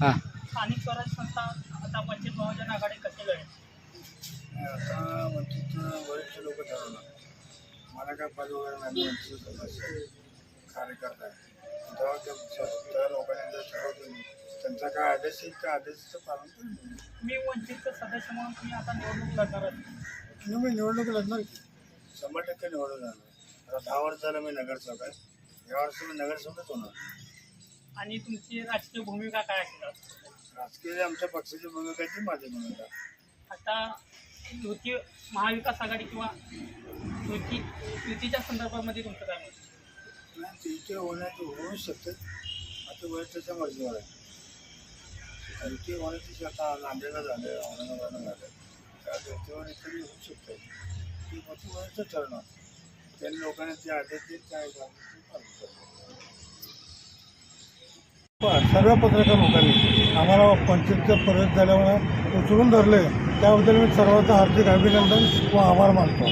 हां. स्थानिक स्वराज्य संस्था आता वंचित बहुजन आघाडी कशी लढेल आता वंचित वरिष्ठ लोक ठरवणार. मला काय पद वगैरे नाही मी वंचित कार्यकर्ता जेव्हा त्या लोकांनी जर ठरवलं त्यांचा काय आदेश त्या आदेशाचं पालन करेन मी वंचितचं सदस्य म्हणून तुम्ही आता निवडणूक लढणार मी. निवडणूक लढणार. की शंभर टक्के निवडून जाणार. आता दहा वर्ष झालं मी नगरसेवक आहे. या वर्षी मी नगरसेवकच होणार. आणि तुमची राजकीय भूमिका काय असणार राजकीय आमच्या पक्षाची भूमिका ती माझी भूमिका. आता युती महाविकास आघाडी किंवा युती युतीच्या संदर्भामध्ये तुमचं काय मत? नाही तिथे होण्याचे होऊच शकते. आता वरिष्ठाच्या मर्जीवर आहे. इथे होण्याची आता नांदेडला झाले औरंगाबादला झाले त्या व्यक्तीवर होऊ शकते. ती मग वरिष्ठ ठरणार. त्यांनी लोकांनी ते आदेश देत काय सर्व पत्रकार लोकांनी आम्हाला पंचायतचं परत झाल्यामुळे उचलून धरले. त्याबद्दल मी सर्वांचं हार्दिक अभिनंदन व आभार मानतो.